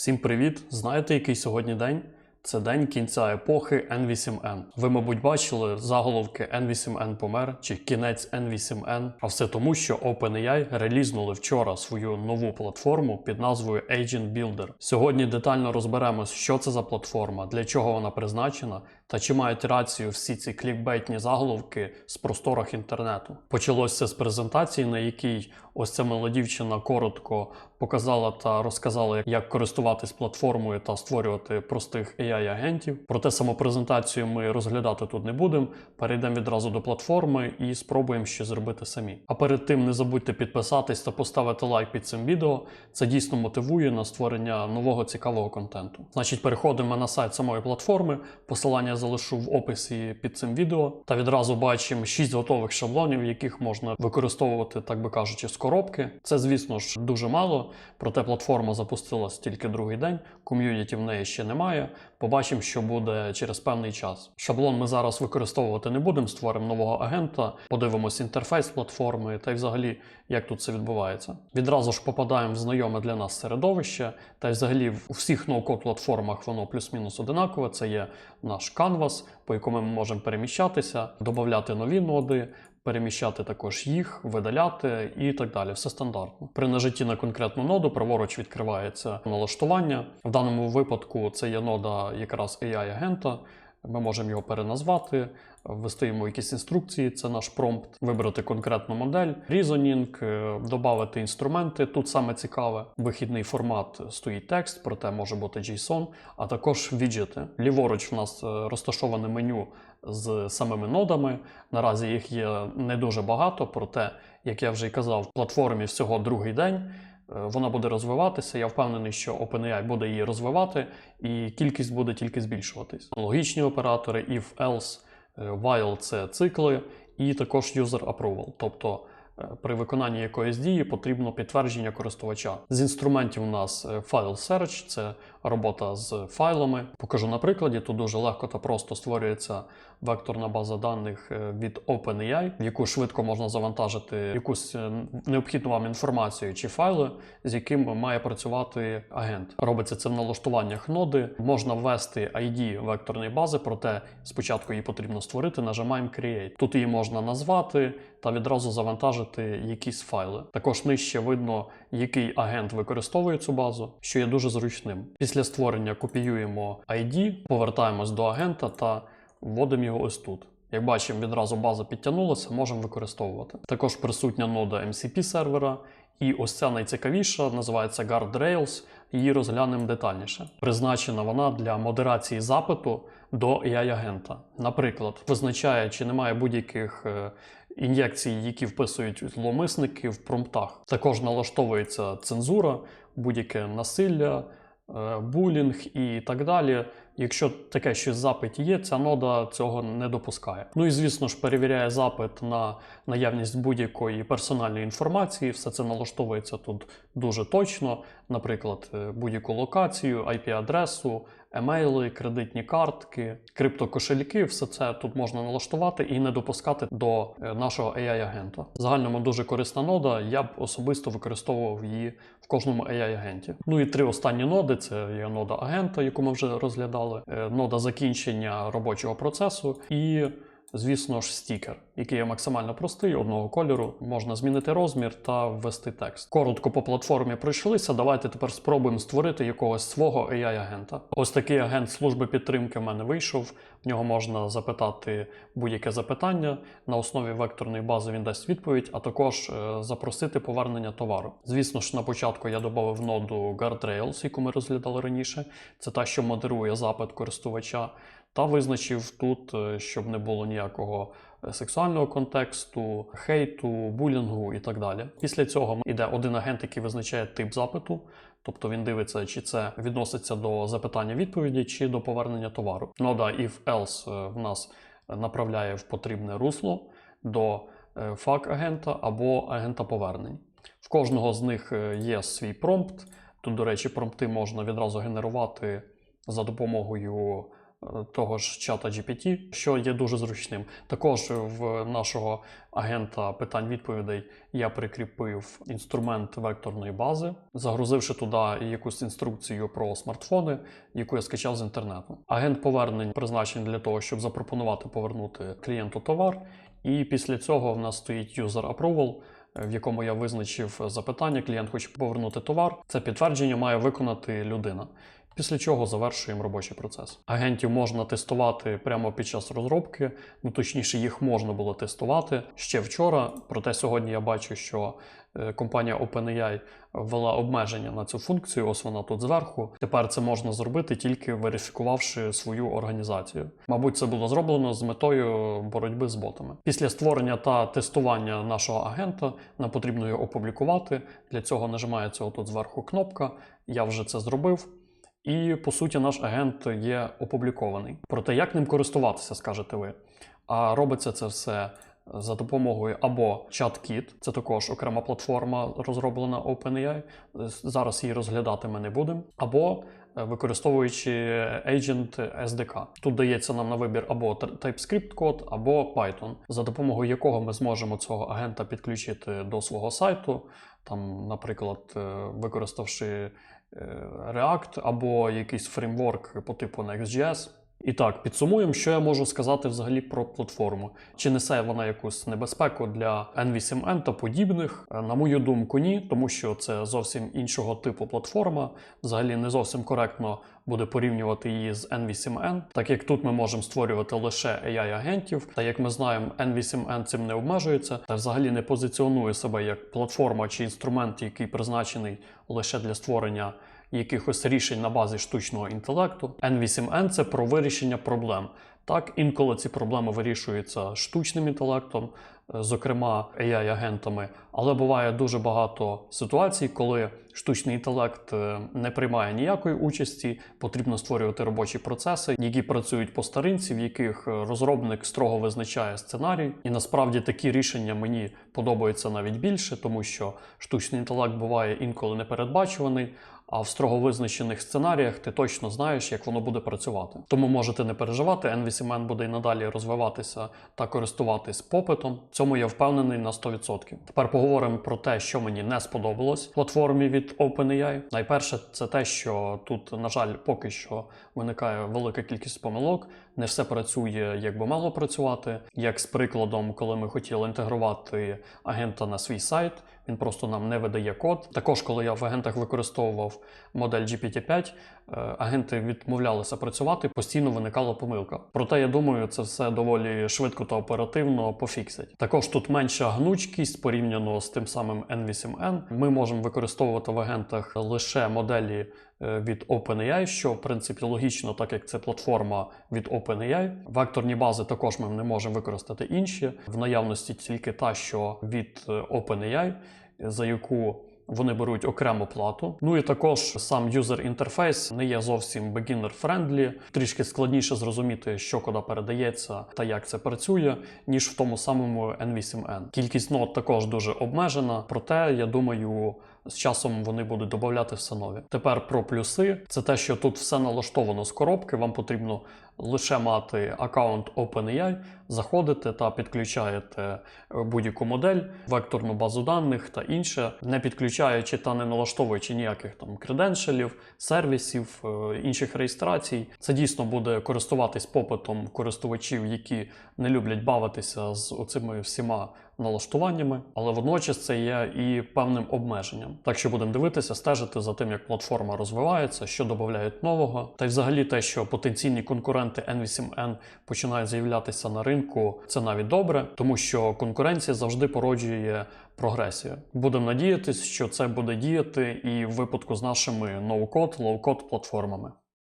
Всім привіт! Знаєте, який сьогодні день? Це день кінця епохи N8N. Ви, мабуть, бачили заголовки N8N помер чи кінець N8N. А все тому, що OpenAI релізнули вчора свою нову платформу під назвою Agent Builder. Сьогодні детально розберемось, що це за платформа, для чого вона призначена, та чи мають рацію всі ці клікбейтні заголовки з просторах інтернету. Почалося з презентації, на якій ось ця мила дівчина коротко показала та розказала, як користуватись платформою та створювати простих AI-агентів. Проте саму презентацію ми розглядати тут не будемо. Перейдемо відразу до платформи і спробуємо ще зробити самі. А перед тим не забудьте підписатись та поставити лайк під цим відео. Це дійсно мотивує на створення нового цікавого контенту. Значить, переходимо на сайт самої платформи. Посилання залишу в описі під цим відео. Та відразу бачимо 6 готових шаблонів, яких можна використовувати, так би кажучи, з коробки. Це, звісно ж, дуже мало. Проте платформа запустилась тільки другий день. Ком'юніті в неї ще немає. Побачимо, що буде через певний час. Шаблон ми зараз використовувати не будемо. Створимо нового агента, подивимось інтерфейс платформи та й взагалі як тут це відбувається. Відразу ж попадаємо в знайоме для нас середовище, та й взагалі в всіх ноу-код платформах воно плюс-мінус одинакове. Це є наш Canvas, по якому ми можемо переміщатися, додати нові ноди. Переміщати також їх, видаляти і так далі. Все стандартно. При нажитті на конкретну ноду праворуч відкривається налаштування. В даному випадку це є нода якраз AI-агента. Ми можемо його переназвати, ввести йому якісь інструкції, це наш промпт, вибрати конкретну модель, reasoning, е, додати інструменти. Тут саме цікаве. Вихідний формат стоїть текст, проте може бути JSON, а також віджити. Ліворуч в нас е, розташоване меню з самими нодами. Наразі їх є не дуже багато, проте, як я вже й казав, в платформі всього другий день. Е, Вона буде розвиватися. Я впевнений, що OpenAI буде її розвивати, і кількість буде тільки збільшуватись. Логічні оператори, if, else, е, while – це цикли, і також user approval. Тобто е, при виконанні якоїсь дії потрібно підтвердження користувача. З інструментів у нас File Search, це робота з файлами. Покажу на прикладі. Тут дуже легко та просто створюється векторна база даних е, від OpenAI, в яку швидко можна завантажити якусь е, необхідну вам інформацію чи файли, з яким має працювати агент. Робиться це в налаштуваннях ноди. Можна ввести ID векторної бази, проте спочатку її потрібно створити. Нажимаємо Create. Тут її можна назвати та відразу завантажити якісь файли. Також нижче видно, який агент використовує цю базу, що є дуже зручним. Після створення копіюємо ID, повертаємось до агента та вводимо його ось тут. Як бачимо, відразу база підтягнулася, можемо використовувати. Також присутня нода MCP сервера, і ось ця найцікавіша називається Guardrails. Її розглянемо детальніше. Призначена вона для модерації запиту до AI-агента. Наприклад, визначає, чи немає будь-яких е, ін'єкцій, які вписують зловмисники в промптах. Також налаштовується цензура, будь-яке насилля, булінг і так далі. Якщо таке щось запит є, ця нода цього не допускає. Ну і звісно ж перевіряє запит на наявність будь-якої персональної інформації. Все це налаштовується тут дуже точно. Наприклад, е, будь-яку локацію, IP-адресу, емейли, кредитні картки, криптокошельки, все це тут можна налаштувати і не допускати до е, нашого AI-агента. Загальному дуже корисна нода. Я б особисто використовував її в кожному AI-агенті. Ну і три останні ноди: це є нода агента, яку ми вже розглядали, е, нода закінчення робочого процесу і. Звісно ж, стікер, який є максимально простий, одного кольору. Можна змінити розмір та ввести текст. Коротко по платформі пройшлися. Давайте тепер спробуємо створити якогось свого AI-агента. Ось такий агент служби підтримки в мене вийшов. В нього можна запитати будь-яке запитання. На основі векторної бази він дасть відповідь, а також е, запросити повернення товару. Звісно ж, на початку я додав ноду Guardrails, яку ми розглядали раніше. Це та, що модерує запит користувача та визначив тут, е, щоб не було ніякого е, сексуального контексту, хейту, булінгу і так далі. Після цього йде один агент, який визначає тип запиту, тобто він дивиться, чи це відноситься до запитання відповіді, чи до повернення товару. Нода if else е, в нас направляє в потрібне русло до фак агента або агента повернень. В кожного з них є свій промпт. Тут, до речі, промпти можна відразу генерувати за допомогою того ж чата GPT, що є дуже зручним. Також в нашого агента питань відповідей я прикріпив інструмент векторної бази, загрузивши туди якусь інструкцію про смартфони, яку я скачав з інтернету. Агент повернень призначений для того, щоб запропонувати повернути клієнту товар. І після цього в нас стоїть user approval, в якому я визначив запитання, клієнт хоче повернути товар. Це підтвердження має виконати людина. Після чого завершуємо робочий процес. Агентів можна тестувати прямо під час розробки, ну точніше, їх можна було тестувати ще вчора. Проте сьогодні я бачу, що е, компанія OpenAI ввела обмеження на цю функцію. Ось вона тут зверху. Тепер це можна зробити тільки верифікувавши свою організацію. Мабуть, це було зроблено з метою боротьби з ботами. Після створення та тестування нашого агента нам потрібно його опублікувати. Для цього нажимається отут зверху кнопка. Я вже це зробив. І по суті, наш агент є опублікований. Проте, як ним користуватися, скажете ви? А робиться це все за допомогою або ChatKit, це також окрема платформа, розроблена OpenAI. Зараз її розглядати ми не будемо, або е, використовуючи Agent SDK. Тут дається нам на вибір або TypeScript код, або Python, за допомогою якого ми зможемо цього агента підключити до свого сайту, там, наприклад, е, використавши React або якийсь фреймворк по типу Next.js. І так, підсумуємо, що я можу сказати взагалі про платформу. Чи несе вона якусь небезпеку для N8N та подібних? Е, На мою думку, ні, тому що це зовсім іншого типу платформа. Взагалі не зовсім коректно буде порівнювати її з N8N, так як тут ми можемо створювати лише AI-агентів. Та як ми знаємо, N8N цим не обмежується та взагалі не позиціонує себе як платформа чи інструмент, який призначений лише для створення якихось рішень на базі штучного інтелекту. N8N це про вирішення проблем. Так, інколи ці проблеми вирішуються штучним інтелектом, е, зокрема AI-агентами, але буває дуже багато ситуацій, коли штучний інтелект е, не приймає ніякої участі, потрібно створювати робочі процеси, які працюють по старинці, в яких е, розробник строго визначає сценарій. І насправді такі рішення мені подобаються навіть більше, тому що штучний інтелект буває інколи непередбачуваний. А в строго визначених сценаріях ти точно знаєш, як воно буде працювати. Тому можете не переживати, N8N буде і надалі розвиватися та користуватись попитом. Цьому я впевнений на 100%. Тепер поговоримо про те, що мені не сподобалось в платформі від OpenAI. Найперше, це те, що тут, на жаль, поки що виникає велика кількість помилок. Не все працює, як би мало працювати. Як з прикладом, коли ми хотіли інтегрувати агента на свій сайт, він просто нам не видає код. Також, коли я в агентах використовував модель GPT-5, е, агенти відмовлялися працювати, постійно виникала помилка. Проте я думаю, це все доволі швидко та оперативно пофіксять. Також тут менша гнучкість порівняно з тим самим N8N. Ми можемо використовувати в агентах лише моделі від OpenAI, що в принципі логічно, так як це платформа від OpenAI. Векторні бази також ми не можемо використати інші. В наявності тільки та, що від е, OpenAI, за яку вони беруть окрему плату. Ну і також сам юзер інтерфейс не є зовсім beginner-friendly. Трішки складніше зрозуміти, що куди передається та як це працює, ніж в тому самому N8N. Кількість нот також дуже обмежена, проте я думаю. З часом вони будуть додати все нові. Тепер про плюси: це те, що тут все налаштовано з коробки. Вам потрібно лише мати аккаунт OpenAI, заходите та підключаєте е, будь-яку модель, векторну базу даних та інше, не підключаючи та не налаштовуючи ніяких там креденшелів, сервісів, е, інших реєстрацій. Це дійсно буде користуватись попитом користувачів, які не люблять бавитися з оцими всіма налаштуваннями, але водночас це є і певним обмеженням. Так що будемо дивитися, стежити за тим, як платформа розвивається, що додають нового, та й взагалі те, що потенційні конкуренти N8N починають з'являтися на ринку, це навіть добре, тому що конкуренція завжди породжує прогресію. Будемо надіятися, що це буде діяти і в випадку з нашими ноу-код, лоу-код платформами.